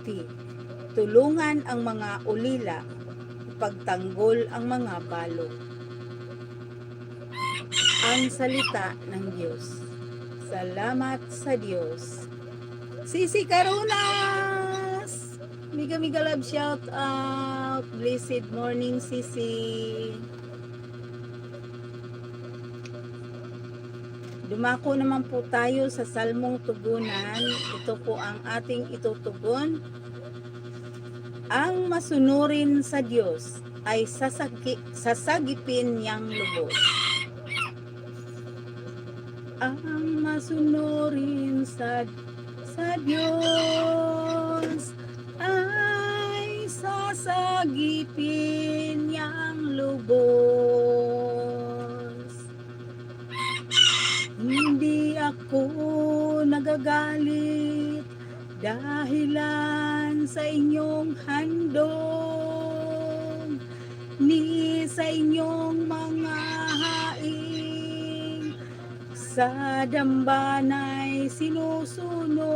mabuti. Tulungan ang mga ulila, pagtanggol ang mga balo. Ang salita ng Diyos. Salamat sa Diyos. Sisi Carunas! Miga miga love shout out. Blessed morning, Sisi. Dumako naman po tayo sa Salmong Tugunan. Ito po ang ating itutugon. Ang masunurin sa Diyos ay sasagi, sasagipin niyang lubos. Ang masunurin sa, sa Diyos ay sasagipin niyang lubos. Ako nagagalit dahilan sa inyong handog ni sa inyong mga haing sa dambanay sinusunog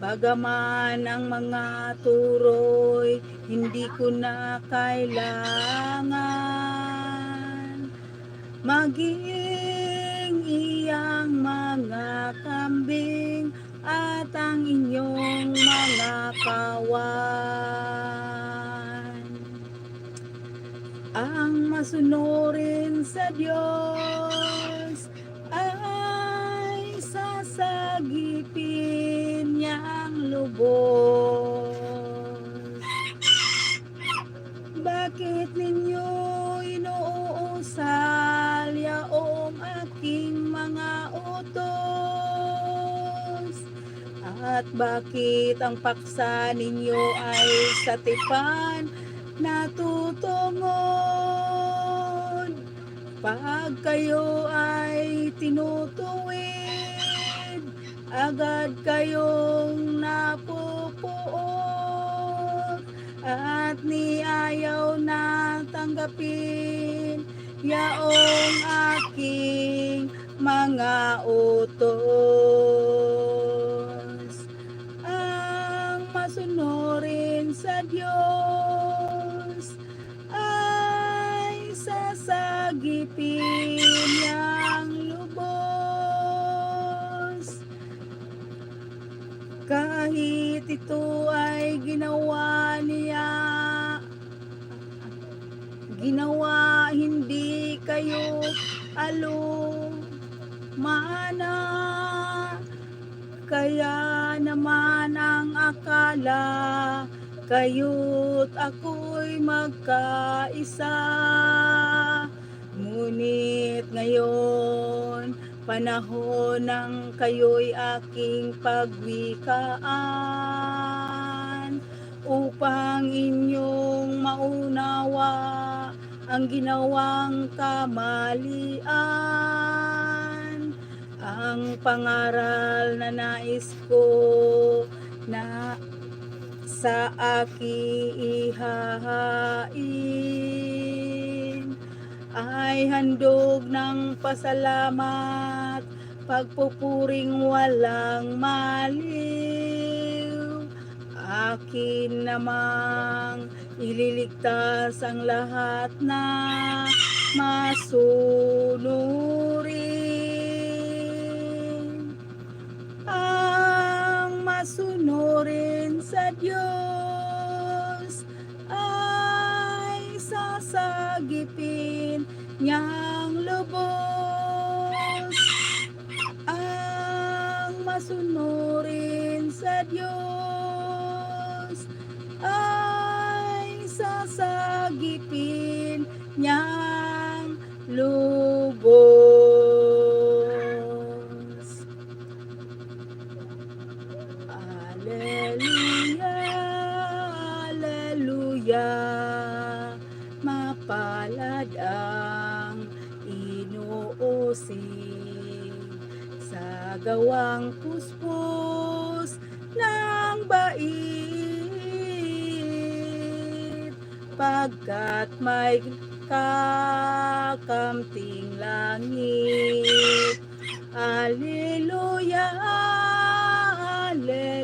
bagaman ang mga turoy hindi ko na kailangan maging iyang mga kambing at ang inyong mga kawan. Ang masunurin sa Diyos ay sasagipin niyang lubos. Bakit ninyo bakit ang paksa ninyo ay sa tipan natutungod? Pag kayo ay tinutuwid, agad kayong napupuot at ni ayaw na tanggapin yaong aking mga utos. Sa Diyos ay sasagipin niyang lubos. Kahit ito ay ginawa niya, ginawa hindi kayo alo mana kaya naman ang akala kayo't ako'y magkaisa. Ngunit ngayon panahon ng kayo'y aking pagwikaan. Upang inyong maunawa ang ginawang kamalian. Ang pangaral na nais ko na sa aki ihahain ay handog ng pasalamat pagpupuring walang maliw. Akin namang ililigtas ang lahat na masunurin sasagipin niyang lubos ang masunurin sa Diyos ay sasagipin niyang lubos. Aleluya, aleluya, inuusig sa gawang puspos ng bait pagkat may kakamting langit. Aleluya, aleluya.